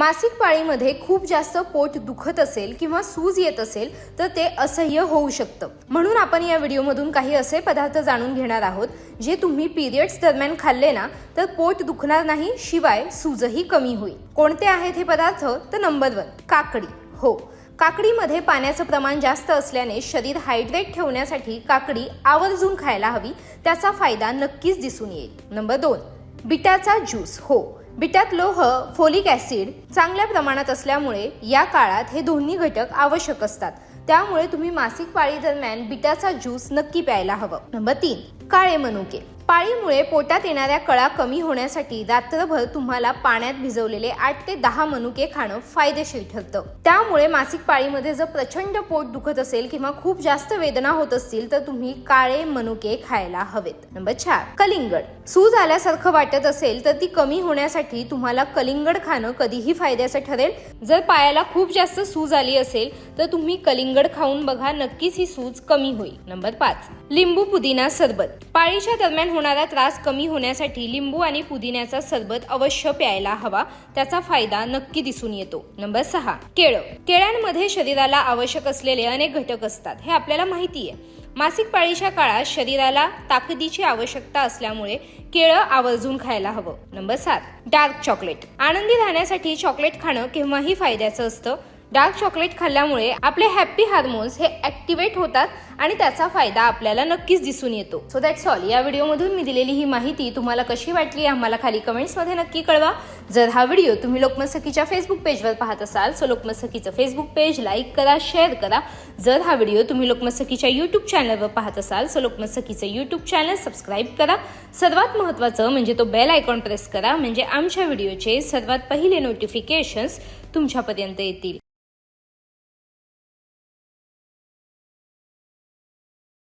मासिक पाळीमध्ये खूप जास्त पोट दुखत असेल किंवा सूज येत असेल तर ते असह्य होऊ शकतं. म्हणून आपण या व्हिडिओमधून काही असे पदार्थ जाणून घेणार आहोत जे तुम्ही पिरियड्स दरम्यान खाल्ले ना तर पोट दुखणार नाही शिवाय सूजही कमी होईल. कोणते आहेत हे पदार्थ? तर नंबर वन काकडी. हो काकडीमध्ये पाण्याचं प्रमाण जास्त असल्याने शरीर हायड्रेट ठेवण्यासाठी काकडी आवर्जून खायला हवी त्याचा फायदा नक्कीच दिसून येईल. नंबर दोन बिट्याचा ज्यूस हो. बिटात लोह फोलिक ॲसिड चांगल्या प्रमाणात असल्यामुळे या काळात हे दोन्ही घटक आवश्यक असतात. त्यामुळे तुम्ही मासिक पाळी दरम्यान बिटाचा ज्यूस नक्की प्यायला हवं. नंबर तीन काळे मनुके. पाळीमुळे पोटात येणाऱ्या कळा कमी होण्यासाठी रात्रभर तुम्हाला पाण्यात भिजवलेले आठ ते दहा मनुके खाणं फायदेशीर ठरतं. त्यामुळे मासिक पाळीमध्ये जर प्रचंड पोट दुखत असेल किंवा खूप जास्त वेदना होत असतील तर तुम्ही काळे मनुके खायला हवेत. नंबर चार कलिंगड. सूज आल्यासारखं वाटत असेल तर ती कमी होण्यासाठी तुम्हाला कलिंगड खाणं कधीही फायद्याचं ठरेल. जर पायाला खूप जास्त सूज आली असेल तर तुम्ही कलिंगड खाऊन बघा नक्कीच ही सूज कमी होईल. नंबर पाच लिंबू पुदिना सरबत. पाळीच्या दरम्यान होणारा त्रास कमी होण्यासाठी लिंबू आणि पुदिन्याचा सरबत अवश्य प्यायला हवा. त्याचा फायदा नक्की दिसून येतो. नंबर सहा केळं. केळ्यांमध्ये शरीराला आवश्यक असलेले अनेक घटक असतात. हे आपल्याला माहिती आहे. मासिक पाळीच्या काळात शरीराला ताकदीची आवश्यकता असल्यामुळे केळं आवर्जून खायला हवं. नंबर सात डार्क चॉकलेट. आनंदी राहण्यासाठी चॉकलेट खाणं केव्हाही फायद्याचं असतं. डार्क चॉकलेट खाल्ल्यामुळे आपले हॅप्पी हार्मोन्स हे ऍक्टिवेट होतात आणि त्याचा फायदा आपल्याला नक्कीच दिसून येतो. सो दॅट्स ऑल या व्हिडिओमधून मी दिलेली ही माहिती तुम्हाला कशी वाटली आम्हाला खाली कमेंट्समध्ये नक्की कळवा. जर हा व्हिडिओ तुम्ही लोकमत सखीच्या फेसबुक पेजवर पाहत असाल सो लोकमत सखीचं फेसबुक पेज लाईक करा शेअर करा. जर हा व्हिडिओ तुम्ही लोकमत सखीच्या यूट्यूब चॅनलवर पाहत असाल सो लोकमत सखीचं यूट्यूब चॅनल सबस्क्राईब करा. सर्वात महत्त्वाचं म्हणजे तो बेल आयकॉन प्रेस करा म्हणजे आमच्या व्हिडिओचे सर्वात पहिले नोटिफिकेशन्स तुमच्यापर्यंत येतील.